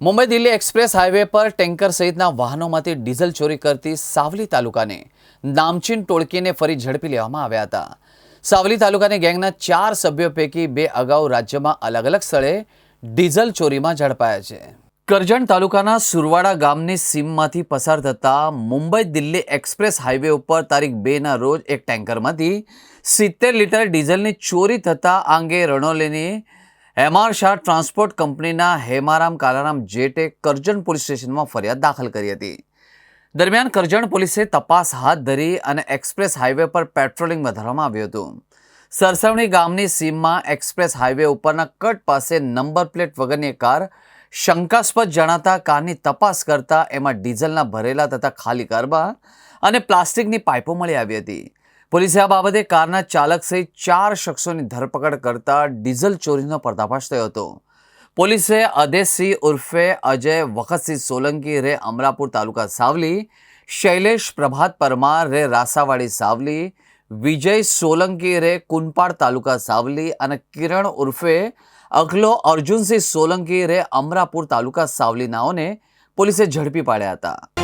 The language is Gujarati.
મુંબઈ દિલ્હી એક્સપ્રેસ હાઈવે પર ટેન્કર સહિતના વાહનોમાંથી ડીઝલ ચોરી કરતી સાવલી તાલુકાને નામચીન ટોળકીને ફરી ઝડપી લેવામાં આવ્યા હતા. સાવલી તાલુકાની ગેંગના ચાર સભ્યો પૈકી બે અગાઉ રાજ્યમાં અલગ અલગ સ્થળે ડીઝલ ચોરીમાં ઝડપાયા છે. કરજણ તાલુકાના સુરવાડા ગામની સીમમાંથી પસાર થતા મુંબઈ દિલ્હી એક્સપ્રેસ હાઈવે ઉપર તારીખ બેના રોજ એક ટેન્કરમાંથી સિત્તેર લીટર ડીઝલની ચોરી થતા અંગે રણોલીની એમઆર શાહ ટ્રાન્સપોર્ટ કંપનીના હેમારામ કાલારામ જેટે કરજણ પોલીસ સ્ટેશનમાં ફરિયાદ દાખલ કરી હતી. દરમિયાન કરજણ પોલીસે તપાસ હાથ ધરી અને એક્સપ્રેસ હાઈવે પર પેટ્રોલિંગ વધારવામાં આવ્યું હતું. સરસવણી ગામની સીમમાં એક્સપ્રેસ હાઈવે ઉપરના કટ પાસે નંબર પ્લેટ વગરની કાર શંકાસ્પદ જણાતા કારની તપાસ કરતા એમાં ડીઝલના ભરેલા તથા ખાલી ગરબા અને પ્લાસ્ટિકની પાઇપો મળી આવી હતી. પોલીસે આ બાબતે કારના ચાલક સહિત ચાર શખ્સોની ધરપકડ કરતા ડીઝલ ચોરીનો પર્દાફાશ થયો હતો. પોલીસે અદેશસિંહ ઉર્ફે અજય વખતસિંહ સોલંકી, રે અમરાપુર તાલુકા સાવલી, શૈલેષ પ્રભાત પરમાર, રે રાસાવાડી સાવલી, વિજય સોલંકી, રે કુનપાડ તાલુકા સાવલી અને કિરણ ઉર્ફે અખલો અર્જુનસિંહ સોલંકી, રે અમરાપુર તાલુકા સાવલી નાઓને પોલીસે ઝડપી પાડ્યા હતા.